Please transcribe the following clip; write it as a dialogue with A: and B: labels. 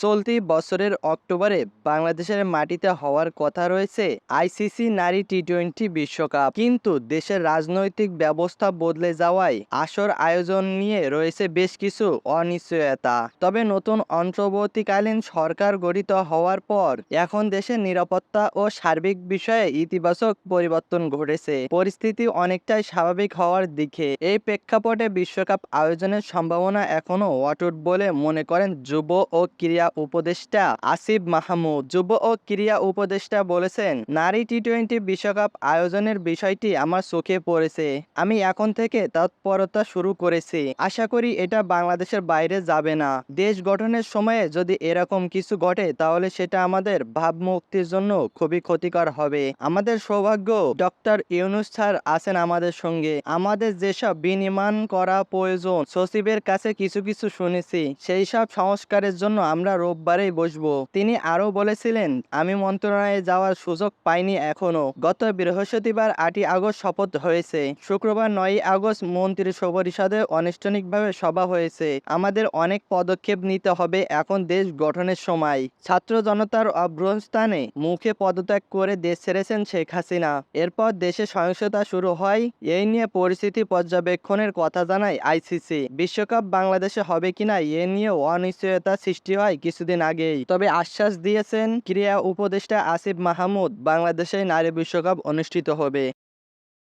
A: চলতি বছরের অক্টোবরে বাংলাদেশের মাটিতে হওয়ার কথা রয়েছে আইসিসি নারী টি টোয়েন্টি বিশ্বকাপ। কিন্তু দেশের রাজনৈতিক ব্যবস্থা বদলে যাওয়ায় আসর আয়োজন নিয়ে রয়েছে বেশ কিছু অনিশ্চয়তা। তবে নতুন অন্তর্বর্তীকালীন সরকার গঠিত হওয়ার পর এখন দেশের নিরাপত্তা ও সার্বিক বিষয়ে ইতিবাচক পরিবর্তন ঘটেছে। পরিস্থিতি অনেকটাই স্বাভাবিক হওয়ার দিকে এই প্রেক্ষাপটে বিশ্বকাপ আয়োজনের সম্ভাবনা এখনও অটুট বলে মনে করেন যুব ও ক্রীড়া উপদেষ্টা আসিফ মাহমুদ যুব ও ক্রীড়া উপদেষ্টা বলেছেন, নারী টি টোয়েন্টি বিশ্বকাপ আয়োজনের বিষয়টি আমার চোখে পড়েছে। আমি এখন থেকে তৎপরতা শুরু করেছি। আশা করি এটা বাংলাদেশের বাইরে যাবে না। দেশ গঠনের সময়ে যদি এরকম কিছু ঘটে, তাহলে সেটা আমাদের ভাবমুক্তির জন্য খুবই ক্ষতিকর হবে। আমাদের সৌভাগ্য ডক্টর ইউনুস স্যার আছেন আমাদের সঙ্গে। আমাদের যেসব বিনির্মাণ করা প্রয়োজন, সচিবের কাছে কিছু কিছু শুনেছি। সেই সব সংস্কারের জন্য আমরা রোববারেই বসবো। তিনি আরও বলেছিলেন, আমি মন্ত্রণালয়ে যাওয়ার সুযোগ পাইনি এখনও। গত বৃহস্পতিবার আটই আগস্ট শপথ হয়েছে। শুক্রবার নয়ই আগস্ট মন্ত্রী পরিষদে আনুষ্ঠানিকভাবে সভা হয়েছে। আমাদের অনেক পদক্ষেপ নিতে হবে এখন দেশ গঠনের সময়। ছাত্র জনতার অভ্যস্থানে মুখে পদত্যাগ করে দেশ ছেড়েছেন শেখ হাসিনা। এরপর দেশে সহিংসতা শুরু হয়, এই নিয়ে পরিস্থিতি পর্যবেক্ষণের কথা জানায় আইসিসি। বিশ্বকাপ বাংলাদেশে হবে কিনা, এ নিয়েও অনিশ্চয়তা সৃষ্টি হয় কিছুদিন আগেই। তবে আশ্বাস দিয়েছেন ক্রীড়া উপদেষ্টা আসিফ মাহমুদ বাংলাদেশে নারী বিশ্বকাপ অনুষ্ঠিত হবে।